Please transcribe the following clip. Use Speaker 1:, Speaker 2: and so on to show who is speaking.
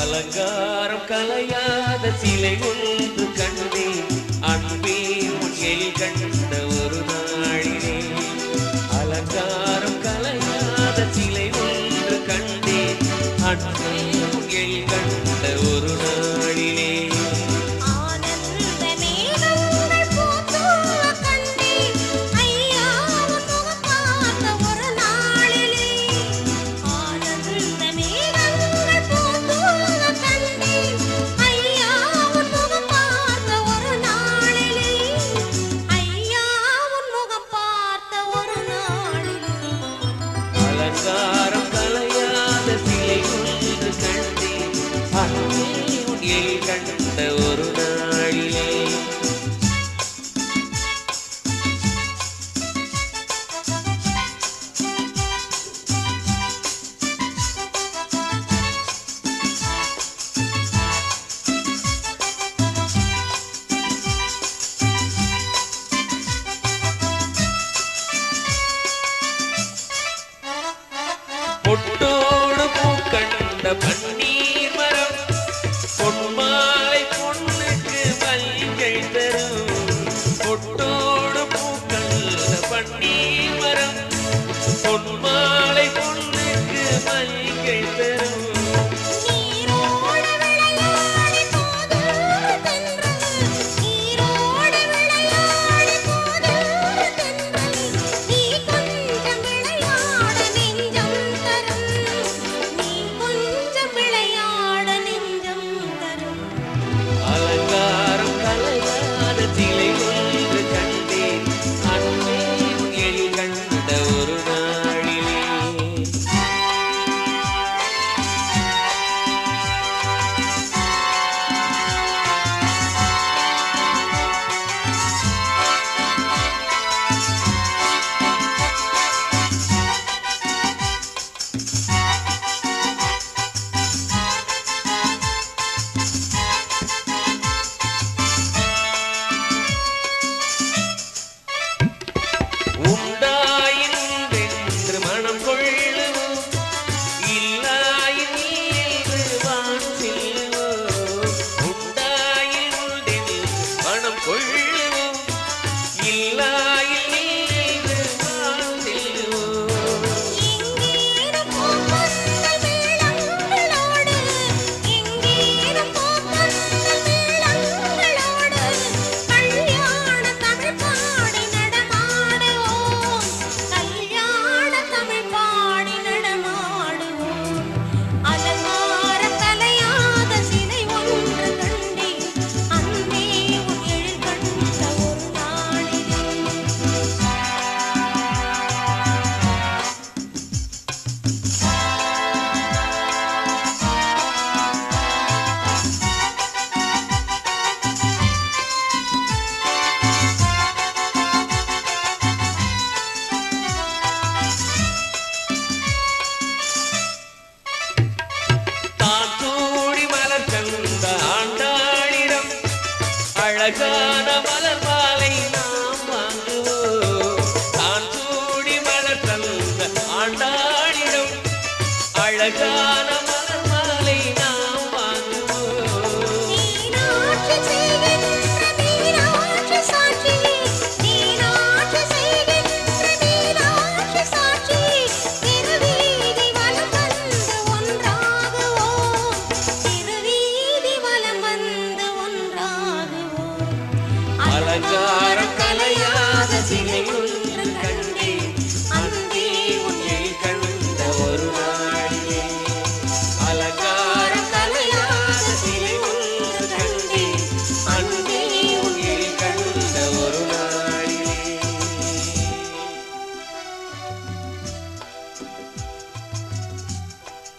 Speaker 1: அலங்காரம் கலையாத சிலை கனவில் கண்ட ஒரு நாளிலே பொட்டோடு பூக்கண்ட
Speaker 2: பண்ண
Speaker 1: doctor. அழகான மலர்